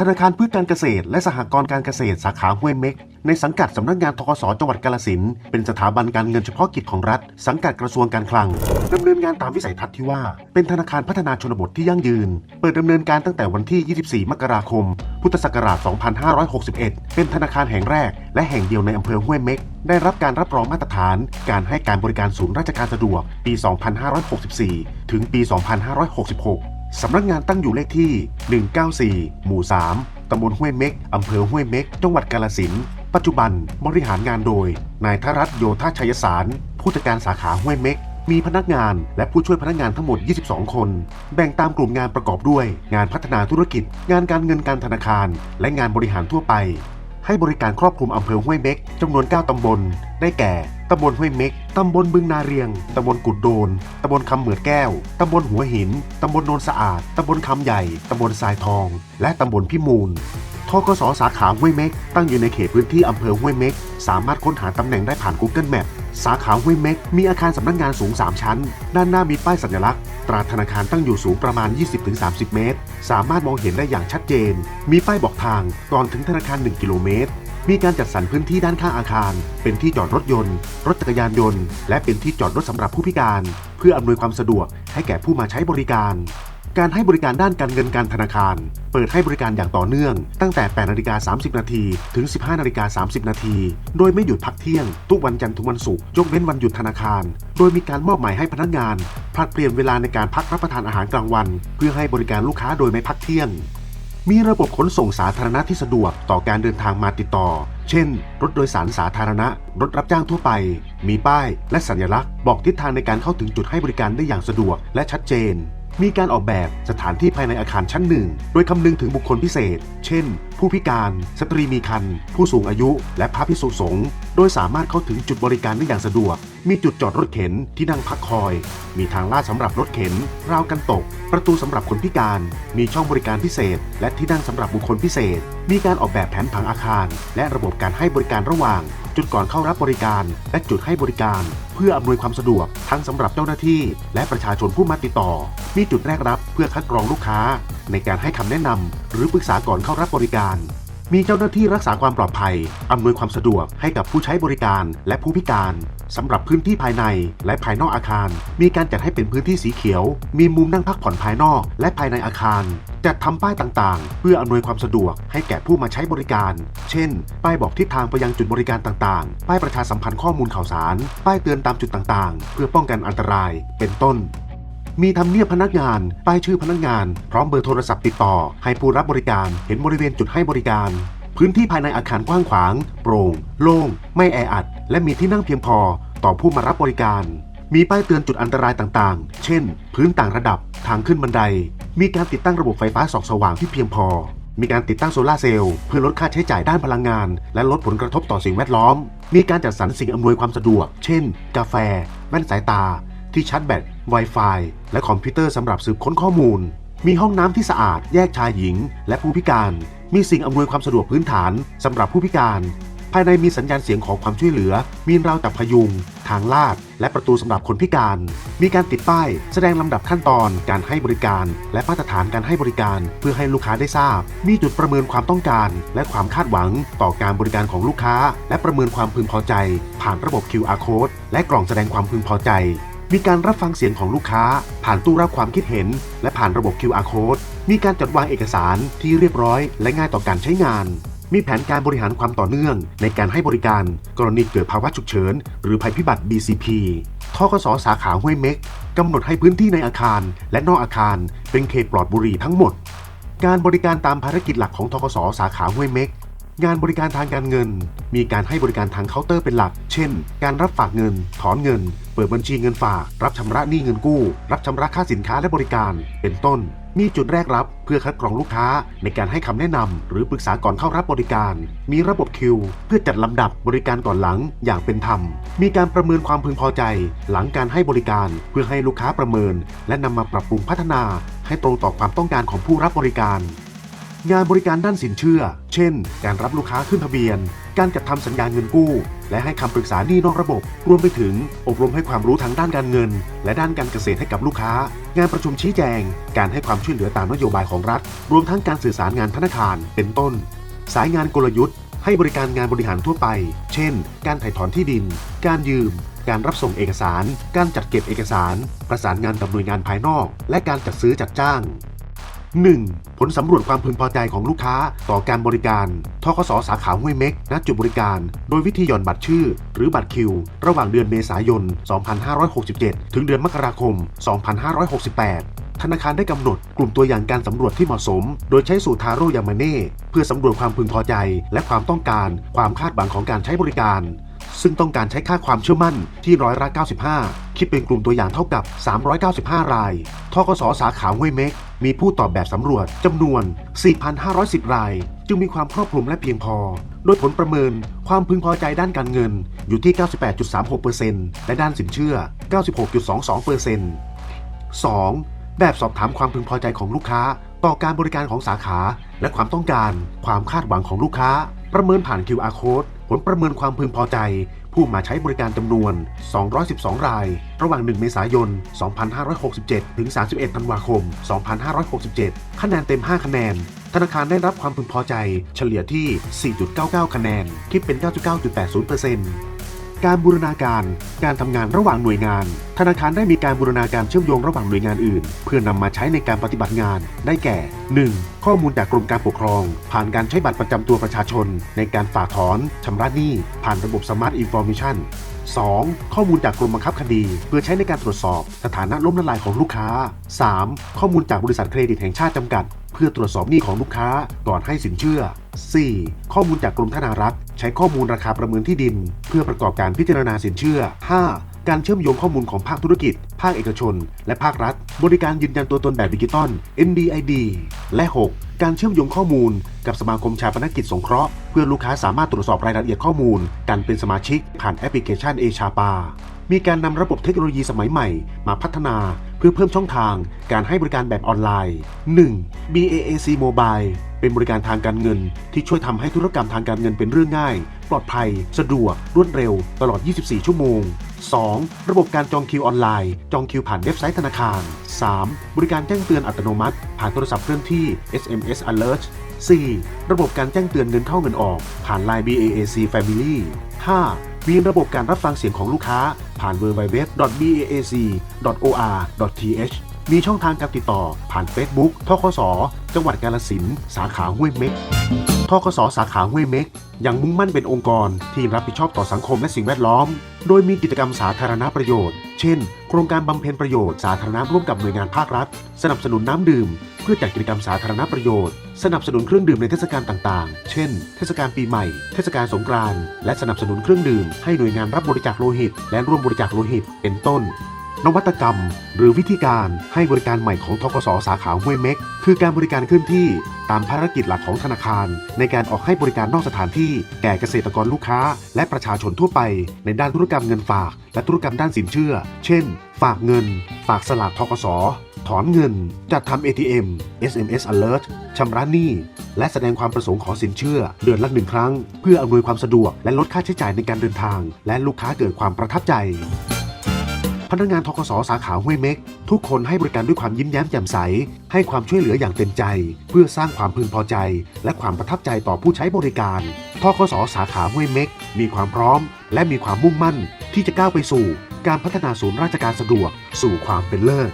ธนาคารเพื่อการเกษตร และสหกรณ์การเกษตรสาขาห้วยเม็ก ในสังกัดสำนักงานทกสจังหวัดกาฬสินเป็นสถาบันการเงินเฉพาะกิจของรัฐ สังกัดกระทรวงการคลังดำเนินงานตามวิสัยทัศน์ที่ว่า เป็นธนาคารพัฒนาชนบทที่ยั่งยืน เปิดดำเนินการตั้งแต่วันที่ 24 มกราคม พุทธศักราช 2561 เป็นธนาคารแห่งแรก และแห่งเดียวในอำเภอห้วยเม็ก ได้รับการรับรองมาตรฐาน การให้การบริการศูนย์ราชการสะดวก ปี 2564 ถึงปี 2566 สำนักงานตั้งอยู่เลขที่ 194 หมู่ 3 ตำบลห้วยเม็ก อำเภอห้วยเม็ก จังหวัดกาฬสินธุ์ปัจจุบันบริหารงานโดย นายธรัตน์โยธาชัยสาร ผู้จัดการสาขาห้วยเม็ก มีพนักงานและผู้ช่วยพนักงานทั้งหมด 22 คน แบ่งตามกลุ่มงานประกอบด้วย งานพัฒนาธุรกิจ งานการเงินการธนาคาร และงานบริหารทั่วไป ให้บริการครอบคลุมอำเภอห้วยเม็กจำนวน 9 ตำบล ได้แก่ ตำบลห้วยเม็ก ตำบลบึงนาเรียง ตำบลกุดโดน ตำบลคำเหมือดแก้ว ตำบลหัวหิน ตำบลโนนสะอาด ตำบลคำใหญ่ ตำบลทรายทอง และตำบลพิมูลทกสสาขาห้วยเม็ก ตั้งอยู่ในเขตพื้นที่อำเภอห้วยเม็ก สามารถค้นหาตำแหน่งได้ผ่าน Google Map สาขาห้วยเม็ก มีอาคารสำนักงานสูง 3 ชั้น ด้านหน้ามีป้ายสัญลักษณ์ ตราธนาคารตั้งอยู่สูงประมาณ 20-30 เมตร สามารถมองเห็นได้อย่างชัดเจน มีป้ายบอกทางก่อนถึงธนาคาร 1 กิโลเมตร มีการจัดสรรพื้นที่ด้านข้างอาคาร เป็นที่จอดรถยนต์ รถจักรยานยนต์ และเป็นที่จอดรถสำหรับผู้พิการ เพื่ออำนวยความสะดวกให้แก่ผู้มาใช้บริการ การให้บริการด้านการเงินการธนาคาร เปิดให้บริการอย่างต่อเนื่อง ตั้งแต่ 8นาฬิกา30 นาทีถึง 15นาฬิกา30 นาที โดยไม่หยุดพักเที่ยง ทุกวันจันทร์ถึงวันศุกร์ยกเว้นวันหยุดธนาคาร โดยมีการมอบหมายให้พนักงานผลัดเปลี่ยนเวลาในการพักรับประทานอาหารกลางวัน เพื่อให้บริการลูกค้าโดยไม่พักเที่ยง มีระบบขนส่งสาธารณะที่สะดวกต่อการเดินทางมาติดต่อ เช่น รถโดยสารสาธารณะ รถรับจ้างทั่วไป มีป้าย และสัญลักษณ์ บอกทิศทางในการเข้าถึงจุดให้บริการได้อย่างสะดวกและชัดเจน มีการออกแบบสถานที่ภายในอาคารชั้นหนึ่ง โดยคำนึงถึงบุคคลพิเศษ เช่น ผู้พิการ สตรีมีครรภ์ผู้สูงอายุ และพระภิกษุสงฆ์ โดยสามารถเข้าถึงจุดบริการได้อย่างสะดวก มีจุดจอดรถเข็นที่นั่งพักคอย มีทางลาดสำหรับรถเข็น ราวกันตก ประตูสำหรับคนพิการ มีช่องบริการพิเศษ และที่นั่งสำหรับบุคคลพิเศษ มีการออกแบบแผนผังอาคาร และระบบการให้บริการระหว่าง จุดก่อนเข้ารับบริการ และจุดให้บริการ พื่ออำนวยความสะดวกทั้งสำหรับเจ้าหน้าที่ และประชาชนผู้มาติดต่อ มีจุดแรกรับเพื่อคัดกรองลูกค้า ในการให้คำแนะนำหรือปรึกษาก่อนเข้ารับบริการ มีเจ้าหน้าที่รักษาความปลอดภัย อำนวยความสะดวกให้กับผู้ใช้บริการและผู้พิการ สำหรับพื้นที่ภายในและภายนอกอาคาร มีการจัดให้เป็นพื้นที่สีเขียว มีมุมนั่งพักผ่อนภายนอกและภายในอาคาร จัดทำป้ายต่างๆ เพื่ออำนวยความสะดวกให้แก่ผู้มาใช้บริการ เช่น ป้ายบอกทิศทางไปยังจุดบริการต่างๆ ป้ายประชาสัมพันธ์ข้อมูลข่าวสาร ป้ายเตือนตามจุดต่างๆ เพื่อป้องกันอันตราย เป็นต้น มีทำเนียบพนักงาน ป้ายชื่อพนักงาน พร้อมเบอร์โทรศัพท์ติดต่อ ให้ผู้รับบริการ เห็นบริเวณจุดให้บริการ พื้นที่ภายในอาคารกว้างขวาง โปร่ง โล่ง ไม่แออัด และมีที่นั่งเพียงพอ ต่อผู้มารับบริการ มีป้ายเตือนจุดอันตรายต่างๆ เช่น พื้นต่างระดับ ทางขึ้นบันได มีการติดตั้งระบบไฟฟ้าส่องสว่างที่เพียงพอ มีการติดตั้งโซลาเซลล์เพื่อลดค่าใช้จ่ายด้านพลังงาน และลดผลกระทบต่อสิ่งแวดล้อม มีการจัดสรรสิ่งอำนวยความสะดวก เช่น กาแฟ แว่นสายตา ที่ชาร์จแบต Wi-Fi และคอมพิวเตอร์สำหรับสืบค้นข้อมูล มีห้องน้ำที่สะอาดแยกชายหญิง และผู้พิการ มีสิ่งอำนวยความสะดวกพื้นฐานสำหรับผู้พิการ ภายในมีสัญญาณเสียงของความช่วยเหลือ มีราวจับพยุง ทางลาด และประตูสำหรับคนพิการ มีการติดป้าย แสดงลำดับขั้นตอนการให้บริการ และมาตรฐานการให้บริการ เพื่อให้ลูกค้าได้ทราบ มีจุดประเมินความต้องการ และความคาดหวัง ต่อการบริการของลูกค้า และประเมินความพึงพอใจ ผ่านระบบ QR code และกล่องแสดงความพึงพอใจ มีการรับฟังเสียงของลูกค้า ผ่านตู้รับความคิดเห็น และผ่านระบบ QR code มีการจัดวางเอกสารที่เรียบร้อย และง่ายต่อการใช้งาน มีแผนการบริหารความต่อเนื่อง ในการให้บริการ กรณีเกิดภาวะฉุกเฉิน หรือภัยพิบัติ BCP ทกสสาขาห้วยเม็กกำหนดให้พื้นที่ในอาคาร และนอกอาคาร เป็นเขตปลอดบุหรี่ทั้งหมด การบริการตามภารกิจหลักของทกสสาขาห้วยเม็ก งานบริการทางการเงิน มีการให้บริการทางเคาน์เตอร์เป็นหลัก เช่น การรับฝากเงิน ถอนเงิน เปิดบัญชีเงินฝาก รับชำระหนี้เงินกู้ รับชำระค่าสินค้าและบริการ เป็นต้น มีจุดแรกรับเพื่อคัดกรองลูกค้าในการให้คำแนะนำหรือปรึกษาก่อนเข้ารับบริการ มีระบบคิว เพื่อจัดลำดับบริการก่อนหลังอย่างเป็นธรรม มีการประเมินความพึงพอใจ หลังการให้บริการ เพื่อให้ลูกค้าประเมิน และนำมาปรับปรุงพัฒนา ให้ตรงต่อความต้องการของผู้รับบริการ งานบริการด้านสินเชื่อ เช่น การรับลูกค้าขึ้นทะเบียน การจัดทำสัญญาเงินกู้ และให้คำปรึกษาหนี้นอกระบบ รวมไปถึงอบรมให้ความรู้ทางด้านการเงิน และด้านการเกษตรให้กับลูกค้า งานประชุมชี้แจง การให้ความช่วยเหลือตามนโยบายของรัฐ รวมทั้งการสื่อสารงานธนาคาร เป็นต้น สายงานกลยุทธ์ ให้บริการงานบริหารทั่วไป เช่น การถ่ายถอนที่ดิน การยืมการรับส่งเอกสาร การจัดเก็บเอกสาร ประสานงานกับหน่วยงานภายนอก และการจัดซื้อจัดจ้าง 1. ผลสำรวจความพึงพอใจของลูกค้าต่อการบริการ ทกสสาขาห้วยเม็ก ณ จุดบริการ โดยวิธีหย่อนบัตรชื่อ หรือบัตรคิว ระหว่างเดือนเมษายน 2567 ถึงเดือนมกราคม 2568ธนาคารได้กำหนดกลุ่มตัวอย่างการสำรวจที่เหมาะสม โดยใช้สูตรทาโร่ยามาเน่เพื่อสำรวจความพึงพอใจ และความต้องการ ความคาดหวังของการใช้บริการ ซึ่งต้องการใช้ค่าความเชื่อมั่นที่ร้อยละ95 คิดเป็นกลุ่มตัวอย่างเท่ากับ 395 ราย ทกสสาขาห้วยเม็ก มีผู้ตอบแบบสำรวจจำนวน 4,510 ราย จึงมีความครอบคลุมและเพียงพอ โดยผลประเมินความพึงพอใจด้านการเงินอยู่ที่ 98.36%และด้านสินเชื่อ 96.22% 2. แบบสอบถามความพึงพอใจของลูกค้า ต่อการบริการของสาขา และความต้องการ ความคาดหวังของลูกค้า ประเมินผ่าน QR code ผลประเมินความพึงพอใจ ผู้มาใช้บริการจำนวน 212 ราย ระหว่าง 1 เมษายน 2567 ถึง 31 ธันวาคม 2567 คะแนนเต็ม 5 คะแนน ธนาคารได้รับความพึงพอใจ เฉลี่ยที่ 4.99 คะแนน คิดเป็น 99.80% การบูรณาการ การทำงานระหว่างหน่วยงาน ธนาคารได้มีการบูรณาการเชื่อมโยงระหว่างหน่วยงานอื่น เพื่อนำมาใช้ในการปฏิบัติงาน ได้แก่ 1. ข้อมูลจากกรมการปกครอง ผ่านการใช้บัตรประจำตัวประชาชน ในการฝากถอนชำระหนี้ผ่านระบบ Smart Information 2. ข้อมูลจากกรมบังคับคดี เพื่อใช้ในการตรวจสอบ สถานะล้มละลายของลูกค้า 3. ข้อมูลจากบริษัทเครดิตแห่งชาติจำกัด พื่อตรวจสอบหนี้ของลูกค้าก่อนให้สินเชื่อ 4. ข้อมูลจากกรมธนารักษ์ใช้ข้อมูลราคาประเมินที่ดิน เพื่อประกอบการพิจารณาสินเชื่อ 5. การเชื่อมโยงข้อมูลของภาคธุรกิจ ภาคเอกชน และภาครัฐ บริการยืนยันตัวตนแบบดิจิตอล NDID และ 6. การเชื่อมโยงข้อมูล กับสมาคมชาปนกิจสงเคราะห์เพื่อลูกค้าสามารถตรวจสอบรายละเอียดข้อมูล การเป็นสมาชิกผ่านแอปพลิเคชันเอชาปา มีการนำระบบเทคโนโลยีสมัยใหม่ มาพัฒนาเพื่อเพิ่มช่องทางการให้บริการแบบออนไลน์ 1. BAAC Mobile เป็นบริการทางการเงิน ที่ช่วยทำให้ธุรกรรมทางการเงินเป็นเรื่องง่าย ปลอดภัย สะดวก รวดเร็ว ตลอด 24 ชั่วโมง 2. ระบบการจองคิวออนไลน์ จองคิวผ่านเว็บไซต์ธนาคาร 3. บริการแจ้งเตือนอัตโนมัติ ผ่านโทรศัพท์เคลื่อนที่ SMS Alert 4. ระบบการแจ้งเตือนเงินเข้าเงินออก ผ่าน Line BAAC Family 5. มีระบบการรับฟังเสียงของลูกค้า ผ่าน www.baac.or.th มีช่องทางการติดต่อผ่าน Facebook ทกส จังหวัดกาลสิน สาขาห้วยเม็ก ทกสสาขาห้วยเม็กยังมุ่งมั่นเป็นองค์กรที่รับผิดชอบต่อสังคมและสิ่งแวดล้อม โดยมีกิจกรรมสาธารณประโยชน์ เช่น โครงการบำเพ็ญประโยชน์สาธารณะร่วมกับหน่วยงานภาครัฐ สนับสนุนน้ำดื่ม เพื่อจัดกิจกรรมสาธารณประโยชน์ สนับสนุนเครื่องดื่มในเทศกาลต่างๆ เช่น เทศกาลปีใหม่ เทศกาลสงกรานต์ และสนับสนุนเครื่องดื่มให้หน่วยงานรับบริจาคโลหิต และร่วมบริจาคโลหิต เป็นต้น นวัตกรรม หรือวิธีการให้บริการใหม่ของทกสสาขาห้วยเม็ก คือการบริการเคลื่อนที่ตามภารกิจหลักของธนาคาร ในการออกให้บริการนอกสถานที่แก่เกษตรกรลูกค้า และประชาชนทั่วไป ในด้านธุรกรรมเงินฝาก และธุรกรรมด้านสินเชื่อ เช่น ฝากเงิน ฝากสลากทกสถอนเงิน จัดทำ ATM SMS Alert ชำระหนี้ และแสดงความประสงค์ขอสินเชื่อ เดือนละหนึ่งครั้ง เพื่ออำนวยความสะดวกและลดค่าใช้จ่ายในการเดินทาง และลูกค้าเกิดความประทับใจ พนักงานทกสสาขาห้วยเม็ก ทุกคนให้บริการด้วยความยิ้มแย้มแจ่มใส ให้ความช่วยเหลืออย่างเต็มใจ เพื่อสร้างความพึงพอใจ และความประทับใจต่อผู้ใช้บริการทกสสาขาห้วยเม็ก มีความพร้อม และมีความมุ่งมั่น ที่จะก้าวไปสู่ การพัฒนาศูนย์ราชการสะดวก สู่ความเป็นเลิศ